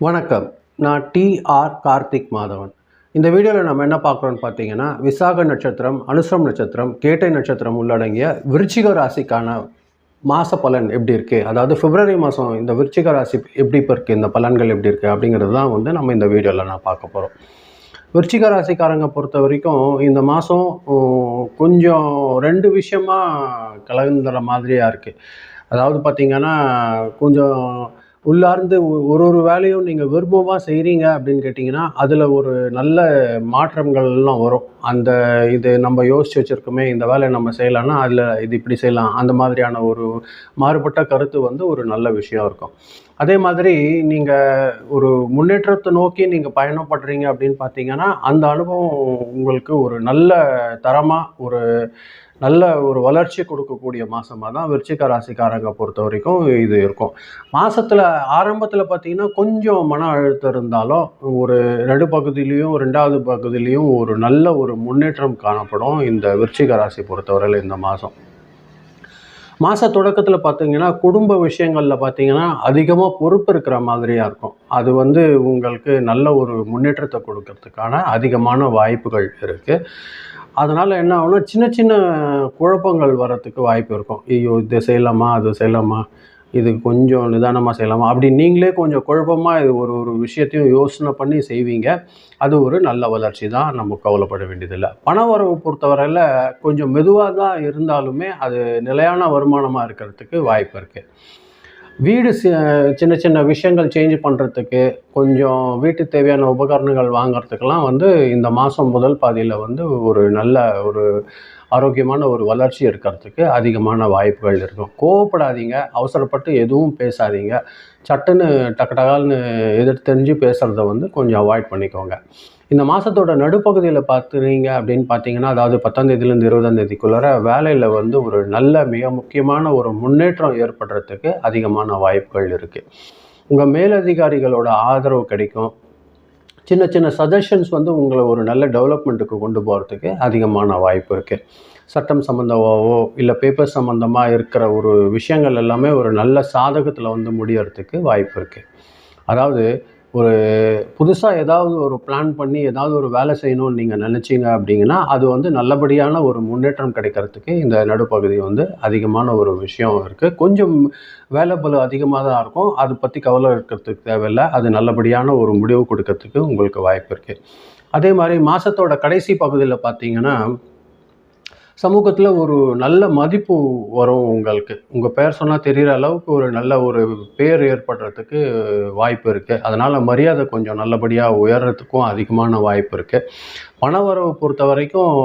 வணக்கம். நான் டிஆர் கார்த்திக் மாதவன். இந்த வீடியோவில் நம்ம என்ன பார்க்குறோம்னு பார்த்தீங்கன்னா விசாக நட்சத்திரம் அனுசரம் நட்சத்திரம் கேட்டை நட்சத்திரம் உள்ளடங்கிய விருச்சிக ராசிக்கான மாத பலன் எப்படி இருக்குது அதாவது பிப்ரவரி மாதம் இந்த விருச்சிக ராசி எப்படி இப்போ இருக்குது இந்த பலன்கள் எப்படி இருக்குது அப்படிங்கிறது தான் வந்து நம்ம இந்த வீடியோவில் நான் பார்க்க போகிறோம் விருச்சிக ராசிக்காரங்க பொறுத்த வரைக்கும் இந்த மாதம் கொஞ்சம் ரெண்டு விஷயமாக கலந்துற மாதிரியாக இருக்குது அதாவது பார்த்திங்கன்னா கொஞ்சம் உள்ளார்ந்து ஒரு ஒரு வேலையும் நீங்கள் விருப்பமாக செய்கிறீங்க அப்படின்னு கேட்டிங்கன்னா அதில் ஒரு நல்ல மாற்றங்கள்லாம் வரும். அந்த இது நம்ம யோசிச்சு வச்சுருக்கோமே இந்த வேலையை நம்ம செய்யலாம்னா அதில் இது இப்படி செய்யலாம். அந்த மாதிரியான ஒரு மாறுபட்ட கருத்து வந்து ஒரு நல்ல விஷயம் இருக்கும். அதே மாதிரி நீங்கள் ஒரு முன்னேற்றத்தை நோக்கி நீங்கள் பயணப்படுறீங்க அப்படின்னு பார்த்தீங்கன்னா அந்த அனுபவம் உங்களுக்கு ஒரு நல்ல தரமாக ஒரு நல்ல ஒரு வளர்ச்சி கொடுக்கக்கூடிய மாதமாக தான் விருச்சிக ராசிக்காரங்க பொறுத்த வரைக்கும் இது இருக்கும். மாதத்தில் ஆரம்பத்தில் பார்த்தீங்கன்னா கொஞ்சம் மன அழுத்தம் இருந்தாலும் ஒரு ரெண்டு பகுதியிலையும் ரெண்டாவது பகுதியிலையும் ஒரு நல்ல ஒரு முன்னேற்றம் காணப்படும் இந்த விருச்சிக ராசி பொறுத்தவரையில் இந்த மாதம் மாத தொடக்கத்தில் பார்த்தீங்கன்னா குடும்ப விஷயங்களில் பார்த்தீங்கன்னா அதிகமாக பொறுப்பு இருக்கிற மாதிரியாக இருக்கும். அது வந்து உங்களுக்கு நல்ல ஒரு முன்னேற்றத்தை கொடுக்கறதுக்கான அதிகமான வாய்ப்புகள் இருக்குது அதனால் என்ன ஆகும்னா சின்ன சின்ன குழப்பங்கள் வரத்துக்கு வாய்ப்பு இருக்கும். ஐயோ இதை செய்யலாமா அது செய்யலாமா இது கொஞ்சம் நிதானமாக செய்யலாமா அப்படி நீங்களே கொஞ்சம் குழப்பமாக இது ஒரு ஒரு விஷயத்தையும் யோசனை பண்ணி செய்வீங்க. அது ஒரு நல்ல வளர்ச்சி தான் நம்ம கவலைப்பட வேண்டியதில்லை. பண வரவு பொறுத்தவரையில் கொஞ்சம் மெதுவாக தான் இருந்தாலுமே அது நிலையான வருமானமாக இருக்கிறதுக்கு வாய்ப்பு இருக்குது வீடு சின்ன சின்ன விஷயங்கள் சேஞ்ச் பண்ணுறதுக்கு கொஞ்சம் வீட்டு தேவையான உபகரணங்கள் வாங்கிறதுக்கெல்லாம் வந்து இந்த மாதம் முதல் பாதியில் வந்து ஒரு நல்ல ஒரு ஆரோக்கியமான ஒரு வளர்ச்சி இருக்கிறதுக்கு அதிகமான வாய்ப்புகள் இருக்கும். கோவப்படாதீங்க அவசரப்பட்டு எதுவும் பேசாதீங்க. சட்டுன்னு டக்கு டகால்னு எதிர்த்து தெரிஞ்சு பேசுகிறத வந்து கொஞ்சம் அவாய்ட் பண்ணிக்கோங்க. இந்த மாதத்தோட நடுப்பகுதியில் பார்த்துறீங்க அப்படின்னு பார்த்தீங்கன்னா அதாவது பத்தாம் தேதியிலேருந்து இருபதாம் தேதிக்குள்ளார வேலையில் வந்து ஒரு நல்ல மிக முக்கியமான ஒரு முன்னேற்றம் ஏற்படுறதுக்கு அதிகமான வாய்ப்புகள் இருக்குது உங்கள் மேலதிகாரிகளோட ஆதரவு கிடைக்கும். சின்ன சின்ன சஜஷன்ஸ் வந்து உங்களை ஒரு நல்ல டெவலப்மெண்ட்டுக்கு கொண்டு போகிறதுக்கு அதிகமான வாய்ப்பு இருக்குது சட்டம் சம்மந்தமாவோ இல்லை பேப்பர் சம்மந்தமாக இருக்கிற ஒரு விஷயங்கள் எல்லாமே ஒரு நல்ல சாதகத்தில் வந்து முடியறதுக்கு வாய்ப்பு இருக்குது அதாவது ஒரு புதுசாக ஏதாவது ஒரு பிளான் பண்ணி ஏதாவது ஒரு வேலை செய்யணும்னு நீங்கள் நினச்சிங்க அப்படிங்கன்னா அது வந்து நல்லபடியான ஒரு முன்னேற்றம் கிடைக்கிறதுக்கு இந்த நடுப்பகுதி வந்து அதிகமான ஒரு விஷயம் இருக்குது கொஞ்சம் வேலை பளு அதிகமாக தான் இருக்கும். அதை பற்றி கவலை இருக்கிறதுக்கு தேவையில்லை. அது நல்லபடியான ஒரு முடிவு கொடுக்கறதுக்கு உங்களுக்கு வாய்ப்பு இருக்குது அதே மாதிரி மாதத்தோட கடைசி பகுதியில் பார்த்தீங்கன்னா சமூகத்தில் ஒரு நல்ல மதிப்பு வரும் உங்களுக்கு. உங்கள் பேர் சொன்னால் தெரிகிற அளவுக்கு ஒரு நல்ல ஒரு பேர் ஏற்படுறதுக்கு வாய்ப்பு இருக்குது அதனால் மரியாதை கொஞ்சம் நல்லபடியாக உயர்றதுக்கும் அதிகமான வாய்ப்பு இருக்குது பண வரவு பொறுத்த வரைக்கும்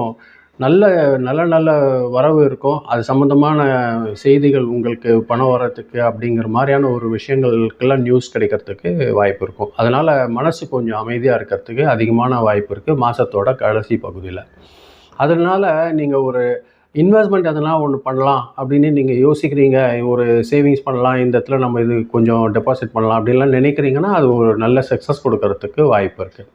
நல்ல நல்ல நல்ல வரவு இருக்கும். அது சம்மந்தமான செய்திகள் உங்களுக்கு பணம் வரத்துக்கு அப்படிங்கிற மாதிரியான ஒரு விஷயங்களுக்கெல்லாம் நியூஸ் கிடைக்கிறதுக்கு வாய்ப்பு இருக்கும். அதனால் மனசு கொஞ்சம் அமைதியாக இருக்கிறதுக்கு அதிகமான வாய்ப்பு இருக்குது மாதத்தோட கடைசி பகுதியில். அதனால் நீங்கள் ஒரு இன்வெஸ்ட்மெண்ட் எதனா ஒன்று பண்ணலாம் அப்படின்னு நீங்கள் யோசிக்கிறீங்க ஒரு சேவிங்ஸ் பண்ணலாம் இந்த இடத்துல நம்ம இது கொஞ்சம் டெபாசிட் பண்ணலாம் அப்படின்லாம் நினைக்கிறீங்கன்னா அது ஒரு நல்ல சக்ஸஸ் கொடுக்கறதுக்கு வாய்ப்பு இருக்குது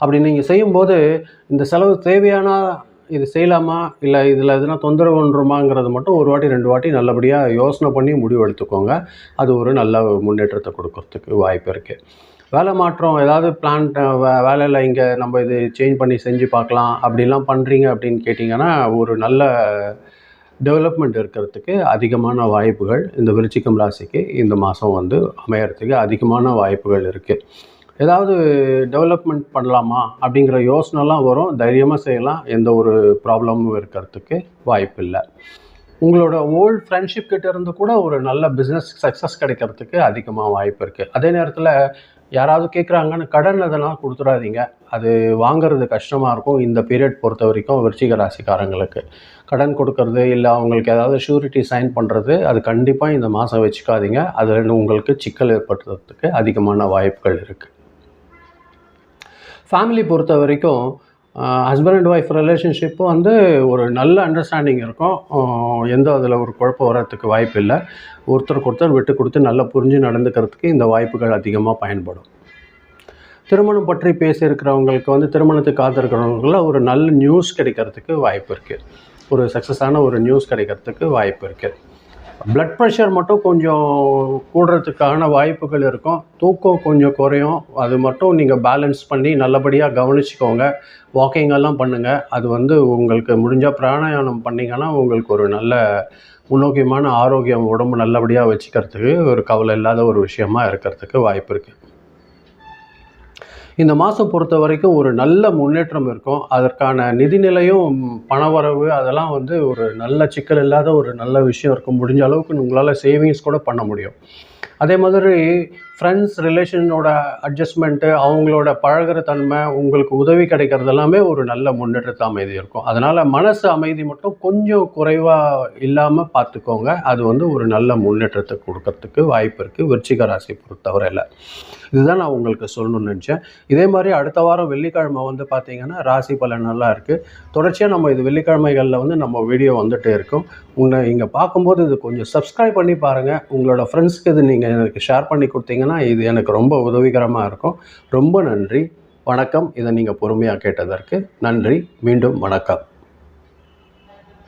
அப்படி நீங்கள் செய்யும்போது இந்த செலவு தேவையான இது செய்யலாமா? இல்லை இதில் எதுனா தொந்தரவு ஒன்றுமாங்கிறது மட்டும் ஒரு வாட்டி ரெண்டு வாட்டி நல்லபடியாக யோசனை பண்ணி முடிவு எடுத்துக்கோங்க. அது ஒரு நல்ல முன்னேற்றத்தை கொடுக்கறதுக்கு வாய்ப்பு இருக்குது வேலை மாற்றம் ஏதாவது பிளான் வேலையில் இங்கே நம்ம இது சேஞ்ச் பண்ணி செஞ்சு பார்க்கலாம் அப்படிலாம் பண்ணுறீங்க அப்படின்னு கேட்டிங்கன்னா ஒரு நல்ல டெவலப்மெண்ட் இருக்கிறதுக்கு அதிகமான வாய்ப்புகள் இந்த விருச்சிகம் ராசிக்கு இந்த மாதம் வந்து அமையறதுக்கு அதிகமான வாய்ப்புகள் இருக்குது ஏதாவது டெவலப்மெண்ட் பண்ணலாமா அப்படிங்கிற யோசனைலாம் வரும். தைரியமாக செய்யலாம். எந்த ஒரு ப்ராப்ளமும் இருக்கிறதுக்கு வாய்ப்பு இல்லை. உங்களோட ஓல்ட் ஃப்ரெண்ட்ஷிப் கிட்ட இருந்து கூட ஒரு நல்ல பிஸ்னஸ் சக்ஸஸ் கிடைக்கிறதுக்கு அதிகமாக வாய்ப்பு இருக்குது அதே நேரத்தில் யாராவது கேட்குறாங்கன்னு கடன் அதெல்லாம் கொடுத்துடாதீங்க. அது வாங்குறது கஷ்டமாக இருக்கும். இந்த பீரியட் பொறுத்த வரைக்கும் விருச்சிக ராசிக்காரங்களுக்கு. கடன் கொடுக்கறது இல்லை அவங்களுக்கு ஏதாவது ஷூரிட்டி சைன் பண்ணுறது அது கண்டிப்பாக இந்த மாதம் வச்சுக்காதீங்க. அதில் உங்களுக்கு சிக்கல் ஏற்படுறதுக்கு அதிகமான வாய்ப்புகள் இருக்குது ஃபேமிலி பொறுத்த வரைக்கும் ஹஸ்பண்ட் அண்ட் ஒய்ஃப் ரிலேஷன்ஷிப்பு வந்து ஒரு நல்ல அண்டர்ஸ்டாண்டிங் இருக்கும். எந்த அதில் ஒரு குழப்பம் வர்றதுக்கு வாய்ப்பு இல்லை. ஒருத்தருக்கு ஒருத்தர் விட்டு கொடுத்து நல்லா புரிஞ்சு நடந்துக்கிறதுக்கு இந்த வாய்ப்புகள் அதிகமாக பயன்படும். திருமணம் பற்றி பேசியிருக்கிறவங்களுக்கு வந்து திருமணத்துக்கு காத்திருக்கிறவங்கள ஒரு நல்ல நியூஸ் கிடைக்கிறதுக்கு வாய்ப்பு இருக்குது ஒரு சக்ஸஸான ஒரு நியூஸ் கிடைக்கிறதுக்கு வாய்ப்பு இருக்குது பிளட் ப்ரெஷர் மட்டும் கொஞ்சம் கூடுறதுக்கான வாய்ப்புகள் இருக்கும். தூக்கம் கொஞ்சம் குறையும். அது மட்டும் நீங்கள் பேலன்ஸ் பண்ணி நல்லபடியாக கவனிச்சுக்கோங்க. வாக்கிங் எல்லாம் பண்ணுங்கள் அது வந்து உங்களுக்கு முடிஞ்சால் பிராணாயாமம் பண்ணிங்கன்னா உங்களுக்கு ஒரு நல்ல முன்னோக்கியமான ஆரோக்கியம் உடம்பு நல்லபடியாக வச்சுக்கிறதுக்கு ஒரு கவலை இல்லாத ஒரு விஷயமா இருக்கிறதுக்கு வாய்ப்பு இருக்குது இந்த மாதம் பொறுத்த வரைக்கும் ஒரு நல்ல முன்னேற்றம் இருக்கும். அதற்கான நிதிநிலையும் பணவரவு அதெல்லாம் வந்து ஒரு நல்ல சிக்கல் இல்லாத ஒரு நல்ல விஷயம் இருக்கும். முடிஞ்ச அளவுக்கு உங்களால் சேவிங்ஸ் கூட பண்ண முடியும். அதே மாதிரி ஃப்ரெண்ட்ஸ் ரிலேஷனோட அட்ஜஸ்ட்மெண்ட்டு அவங்களோட பழகுற தன்மை உங்களுக்கு உதவி கிடைக்கிறது எல்லாமே ஒரு நல்ல முன்னேற்றத்தை அமைதி இருக்கும். அதனால் மனசு அமைதி மட்டும் கொஞ்சம் குறைவாக இல்லாமல் பார்த்துக்கோங்க. அது வந்து ஒரு நல்ல முன்னேற்றத்தை கொடுக்கறதுக்கு வாய்ப்பு இருக்குது விருச்சிக ராசி பொறுத்தவரையில். இதுதான் நான் உங்களுக்கு சொல்லணும்னு நினச்சேன். இதே மாதிரி அடுத்த வாரம் வெள்ளிக்கிழமை வந்து பார்த்தீங்கன்னா ராசி பலன் நல்லா இருக்குது தொடர்ச்சியாக நம்ம இது வெள்ளிக்கிழமைகளில் வந்து நம்ம வீடியோ வந்துகிட்டே இருக்கும். உங்களை இங்கே பார்க்கும்போது இது கொஞ்சம் சப்ஸ்கிரைப் பண்ணி பாருங்கள் உங்களோட ஃப்ரெண்ட்ஸ்க்கு இது நீங்கள் எனக்கு ஷேர் பண்ணி கொடுத்தீங்கன்னா இது எனக்கு ரொம்ப உதவிகரமாக இருக்கும். ரொம்ப நன்றி. வணக்கம். இதை நீங்கள் பொறுமையாக கேட்டதற்கு நன்றி. மீண்டும் வணக்கம்.